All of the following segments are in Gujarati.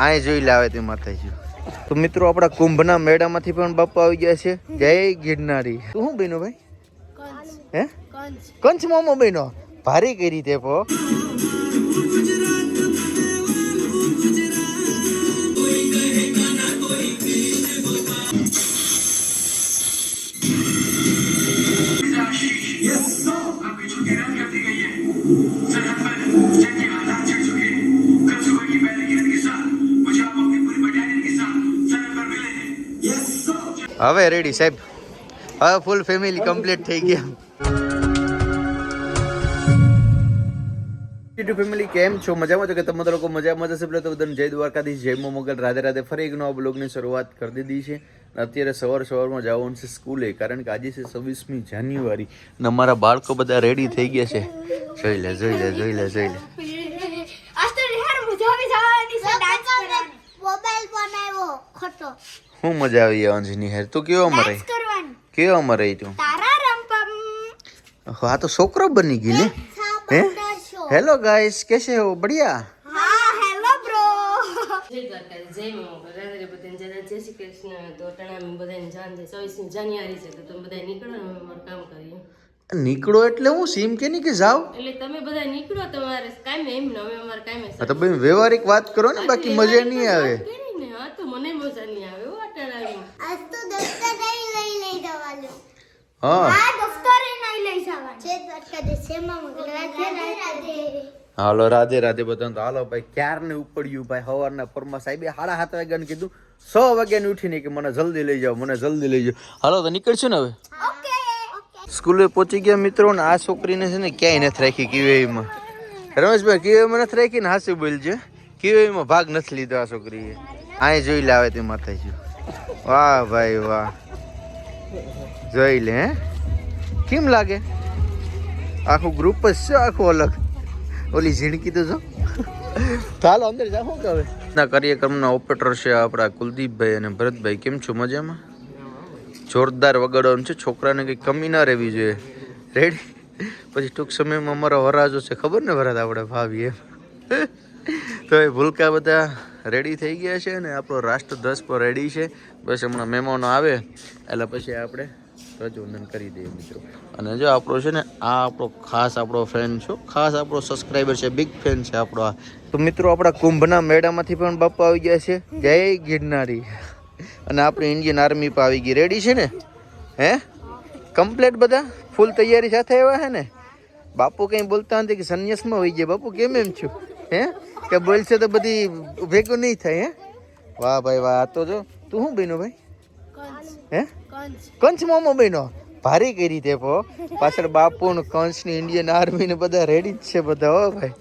આય જોઈ લાવે તે માતાજી. તો મિત્રો આપણા કુંભના મેળામાંથી પણ બાપા આવી ગયા છે. જય ગિરનારી. તું શું બન્યો ભાઈ? હે? કંચ મોમો બન્યો. ભારી કરી તે પો. હવે રેડી સાહેબ. હવે ફૂલ ફેમિલી કમ્પ્લીટ થઈ ગયા. યુટ્યુબ ફેમિલી કેમ છો? મજામાં છો કે તમે લોકો મજામાં જશે પેલા તો બધાને જય દ્વારકાધીશ જય મો મોગલ રાધે રાધે. ફરી એક નવા બ્લોગની શરૂઆત કરી દીધી છે. અત્યારે સવાર સવારમાં જવાનું છે સ્કૂલે કારણ કે આજે છે છવ્વીસમી જાન્યુઆરી અને અમારા બાળકો બધા રેડી થઈ ગયા છે. જોઈ લે જોઈ લે જોઈ લે જોઈ લે. મોબાઈલ બનાવ્યો ખોટો. શું મજા આવી અંજની હેર. તું કેવો મરે કેવો મરે તું? તારા હા તો છોકરો બની ગઈ હે? હેલો ગાઈસ કેસે હો? બઢિયા? હા હેલો બ્રો જય દ્વારકાધીશ, જય મા મોગલ. રાધે રાધે બધાને જય જય શ્રી કૃષ્ણ. તો અટાણે બધાને જાન છે. 26મી જાન્યુઆરી છે તો તમે બધા નીકળો ને કામ કરીએ. નીકળો એટલે હું? સીમ કે નહીં કે જાવ? એટલે તમે બધા નીકળો તમારે કાંઈ એમ નવે અમારે કાંઈ તો ભાઈ વ્યવહારિક વાત કરો ને બાકી મજા નહીં આવે. ને હા તો મને મજા નહીં આવે હો અટાણાની. આજ તો દફતર નહીં લઈ લઈ જવાનું. હા. આ દફતર નહીં લઈ જવાનું. છે દ્વારકાધીશ છે માં મંગળ રાધે રાધે. હાલો રાધે રાધે બધાને. તો હાલો ભાઈ ક્યારને ઉપડ્યું ભાઈ? સવારના પરમાં સાહેબે સાડા સાત વાગ્યાને કીધું સો વાગ્યાની ઉઠીને કે મને જલ્દી લઈ જાઓ મને જલ્દી લઈ જાઓ. હાલો તો નીકળશું ને હવે? સ્કૂલે પહોંચી ગયા મિત્રો ને આ છોકરીને છે ને ક્યાંય નથી રાખી કિવેઈમાં. રમેશભાઈ કિવેઈમાં નથી રાખી ને હાસી બોલજે. કિવેઈમાં ભાગ નથી લીધો આ છોકરીએ. અહીં જોઈ લે આવે તે માતાજી વાહ ભાઈ વાહ. જોઈ લે, હે? કેમ લાગે? આખું ગ્રુપ જ છે, આખું અલગ. ઓલી ઝીણકી તો જો. ચાલો, અંદર જા કે હવે ના, કાર્યક્રમના ઓપરેટર છે આપણા કુલદીપભાઈ અને ભરતભાઈ. કેમ છો? મજામાં? જોરદાર વગાડવાનું છે. છોકરાને કંઈ કમી ના રહેવી જોઈએ. રેડી પછી ટૂંક સમયમાં અમારો વરાજો છે. ખબર ને વરાજ આપણે ભાવી એમ? તો એ ભૂલકા બધા રેડી થઈ ગયા છે અને આપણો રાષ્ટ્રધ્વજ પણ રેડી છે. બસ હમણાં મહેમાનો આવે, એટલે પછી આપણે ધ્વજવંદન કરી દઈએ મિત્રો. અને જો આપણો છે ને, આ આપણો ખાસ આપણો ફેન છો, ખાસ આપણો સબસ્ક્રાઈબર છે બિગ ફેન છે આપણો આ. તો મિત્રો, આપણા કુંભના મેળામાંથી પણ બાપા આવી ગયા છે. જય ગિરનારી. અને આપણી ઇન્ડિયન આર્મી પણ આવી ગઈ. રેડી છે ને? હે? કમ્પ્લેટ બધા? ફૂલ તૈયારી સાથે આવ્યા છે ને? બાપુ કંઈ બોલતા નથી કે સંન્યાસમાં હોઈ ગયા. બાપુ કેમ એમ છું? હે? કે બોલશે તો બધી ભેગું નહીં થાય હે? વાહ ભાઈ વાહ આ તો જો. તું શું બન્યો ભાઈ? હે? કંચ. મોમો બન્યો? ભારી કઈ રીતે પો પાછળ બાપુ ને કંચની ઇન્ડિયન આર્મી ને બધા રેડી જ છે બધા હો ભાઈ.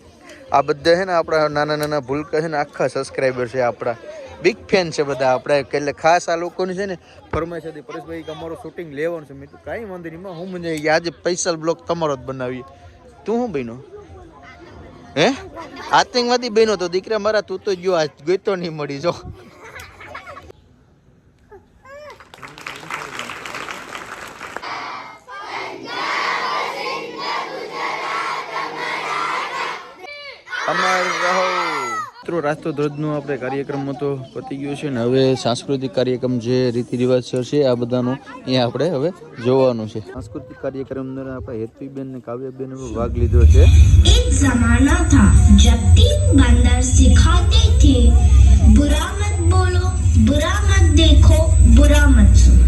આ બધા છે ને આપણા નાના નાના ભૂલકા છે ને આખા સબસ્ક્રાઈબર છે આપણા. બિગ ફેન છે બધા આપણે. એટલે ખાસ આ લોકોની છે ને ફરમાઈશ હતી પરેશભાઈ કે અમારું શૂટિંગ લેવાનું છે. મેં તો કાંઈ વાંધો નહીં હું મને આજે પૈસા બ્લોક તમારો જ બનાવીએ. તું શું બન્યો? હે? આતંકવાદી બહેનો તો દીકરા મારા તું તો જો આ ગોઈતો નહીં મળી જો અમર રહો મિત્રો રાષ્ટ્રધ્વજનો આપણે કાર્યક્રમ તો પતી ગયો છે ને હવે સાંસ્કૃતિક કાર્યક્રમ જે રીતિ રિવાજ છે આ બધાનું અહીંયા આપણે હવે જોવાનું છે સાંસ્કૃતિક કાર્યક્રમ અંદર આપણે હેતવીબેન ને કાવ્યાબેન ભાગ લીધો છે एक जमाना था जब तीन बंदर सिखाते थे बुरा मत बोलो बुरा मत देखो बुरा मत सुनो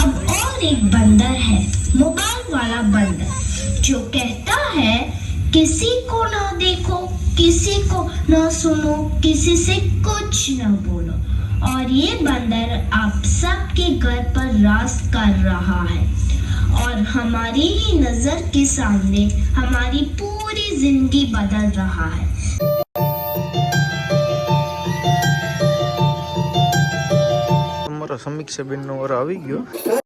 अब और एक बंदर है मोबाइल वाला बंदर जो कहता है किसी को ना देखो किसी को ना सुनो किसी से कुछ ना बोलो और ये बंदर आप सबके घर पर राज कर रहा है और हमारी ही नजर के सामने हमारी पूरी जिंदगी बदल रहा है અમારો સમીક્ષા બેન નો વારો આવી ગયો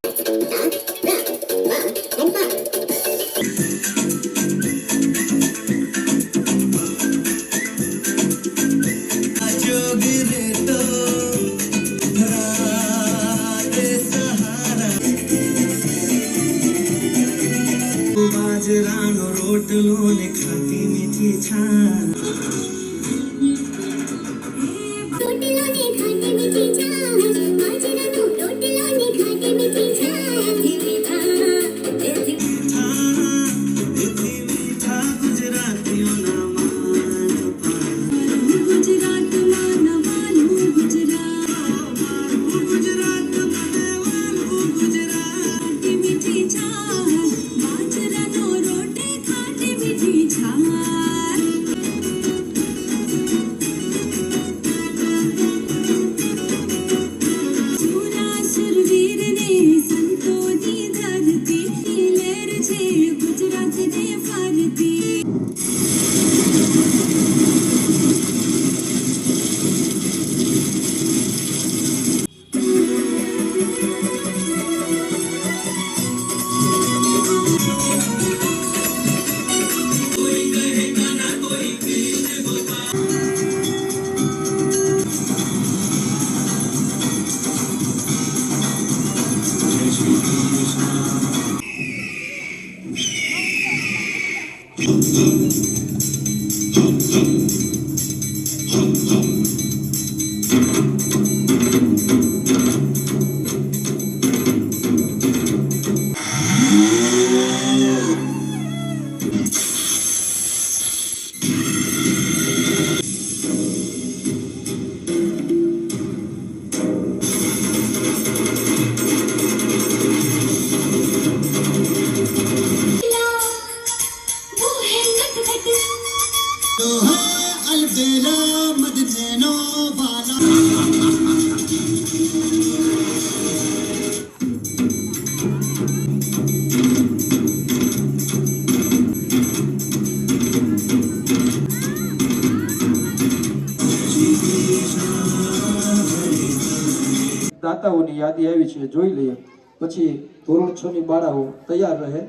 દાતાઓની યાદી આવી છે જોઈ લઈએ પછી ધોરણ છ ની બાળાઓ તૈયાર રહે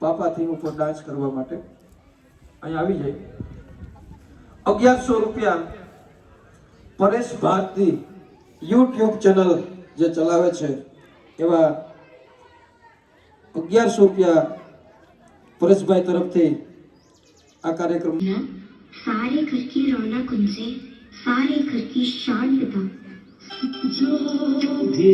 પાપા થીમ ઉપર ડાન્સ કરવા માટે અહીં આવી જાય અગિયારસો રૂપિયા પરેશ ભારતી યુટ્યુબ ચેનલ જે ચલાવે છે એવા અગિયારસો રૂપિયા પરેશભાઈ તરફથી આ કાર્યક્રમ सारे घर की रौनक उनसे सारे घर की शान था के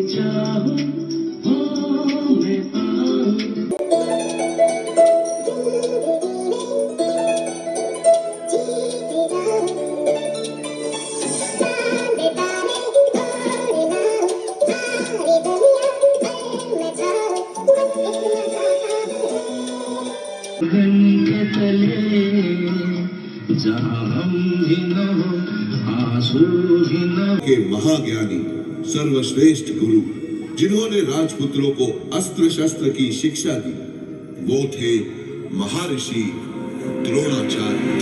महाज्ञानी सर्वश्रेष्ठ गुरु, जिन्होंने राजपुत्रों को अस्त्र शस्त्र की शिक्षा दी, वो थे महर्षि द्रोणाचार्य।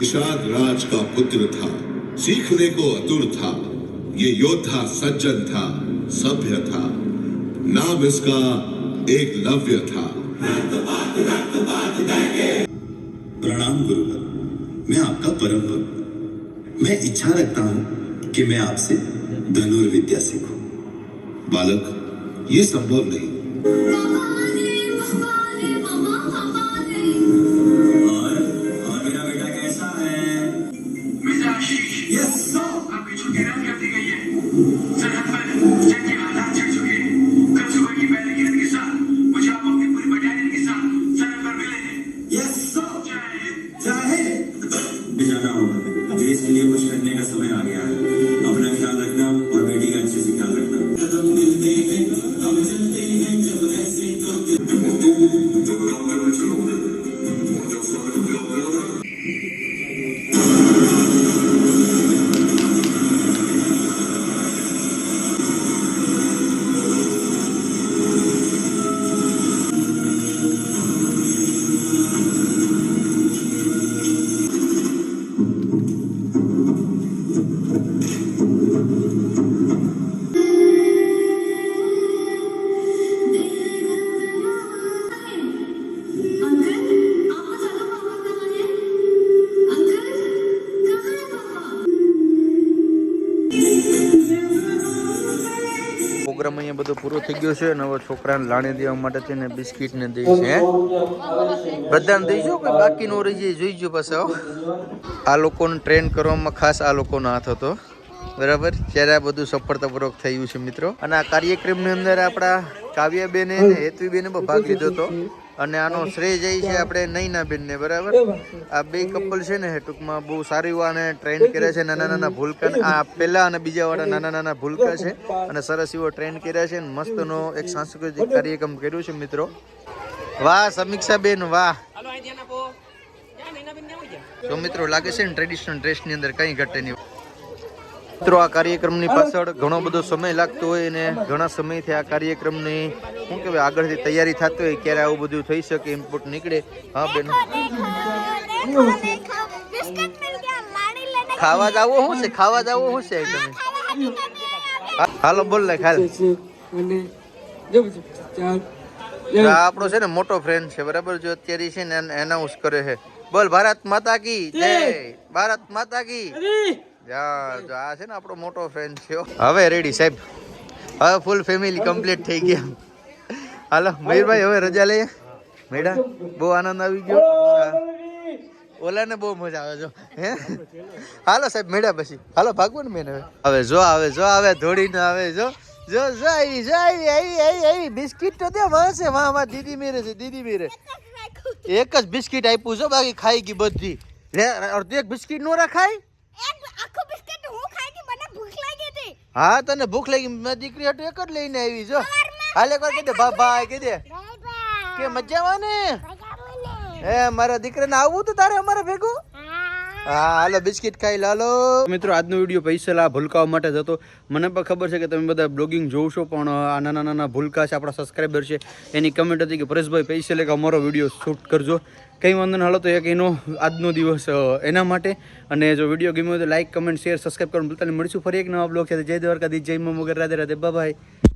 निषाद राज का पुत्र था, सीखने को अतुर था, ये योद्धा सज्जन था, सभ्य था, नाम इसका एक लव्य था। प्रणाम गुरुवर। मैं आपका परम भक्त। मैं इच्छा रखता हूँ कि मैं आपसे धनुर्विद्या सीखूं। बालक, ये संभव नहीं। પૂરો થઈ ગયો છે અને છોકરાને લાણી દેવા માટે છે ને બિસ્કિટ ને દઈ છે બધાને દઈજો કે બાકી નો રહી જાય જોઈજો પાછા. આ લોકોને ટ્રેન કરવામાં ખાસ આ લોકોનો હાથ હતો, બરાબર? ત્યારે આ બધું સફળતાપૂર્વક થયું છે, મિત્રો. અને આ કાર્યક્રમની અંદર આપણા કાવ્યાબેને પણ ભાગ લીધો હતો. અને આનો શ્રેય જાય છે આપણે નૈનાબેન ને બરાબર? આ બે કપલ છે ને એ ટૂંકમાં બહુ સારી એવા આને ટ્રેન કર્યા છે નાના નાના ભૂલકા આ પહેલા અને બીજા વાળા નાના નાના ભૂલકા છે અને સરસ એવો ટ્રેન કર્યા છે અને મસ્તનો એક સાંસ્કૃતિક કાર્યક્રમ કર્યો છે મિત્રો. વાહ સમીક્ષાબેન વાહ. તો મિત્રો લાગે છે ને ટ્રેડિશનલ ડ્રેસની અંદર કંઈ ઘટે નહીં. મિત્રો, આ કાર્યક્રમની પાછળ ઘણો બધો સમય લાગતો હોય અને ઘણા સમયથી આ કાર્યક્રમની, શું કહેવાય, આગળથી તૈયારી થતી હોય ક્યારે આવું બધું થઈ શકે ઇનપુટ નીકળે. હા, બેન. ખાવા જાવો શું છે? ખાવા જાવો શું છે તમે હાલો, બોલ લે ખાલ. આપણો છે ને મોટો ફ્રેન્ડ છે, બરાબર? જો અત્યારે છે ને એનાઉન્સ કરે છે. બોલ, ભારત માતા કી, જય. ભારત માતા કી. જો આ છે ને આપણો મોટો ફ્રેન્ડ થયો હવે રેડી સાહેબ. હવે ફૂલ ફેમિલી કમ્પ્લીટ થઈ ગયા. હાલો, મયુરભાઈ, હવે રજા લઈએ? મેડા, બહુ આનંદ આવી ગયો. ઓલાને બહુ મજા આવે જો. હે? હાલો, સાહેબ, મેડા પછી. હાલો, ભાગવું ને મેન હવે. જો આવે જો આવે ધોડીને આવે જો. જો જો આવી જો આવી આવી આવી આવી બિસ્કિટ તો દે વાંસે વાહ વાહ, દીદી મેરે છે, દીદી મેરે. એક જ બિસ્કિટ આપ્યું છે, બાકી ખાઈ ગઈ બધી. લે, અડધી એક બિસ્કિટ નો રખાય? હું તને ભૂખ લાગી મે દીકરી હાટુ એક જ લઈને આવી જો. હાલ એકવાર કહી દે બા બાય કહી દે કે મજામાં ને? એ મારા દીકરાને આવવું તો તારે અમારે ભેગું? હાલો, બિસ્કિટ ખાઈ લાલો મિત્રો, આજનો વીડિયો પૈસેલા ભૂલકાઓ માટે જ હતો. મને પણ ખબર છે કે તમે બધા બ્લોગિંગ જોશો પણ આ નાના નાના ભૂલકા છે આપણા સબસ્ક્રાઈબર છે. એની કમેન્ટ હતી કે, પરેશભાઈ પૈસે લે અમારો વીડિયો શૂટ કરજો. કંઈ વાંધો હાલો, તો એક એનો આજનો દિવસ એના માટે. અને જો વીડિયો ગમ્યો તો લાઈક કમેન્ટ શેર સબસ્ક્રાઈબ કરવાનું ભૂલતા મળીશું ફરી એક નવા બ્લોગ સાથે. જય દ્વારકાધી જય મોગર રાધે રાધે. બાય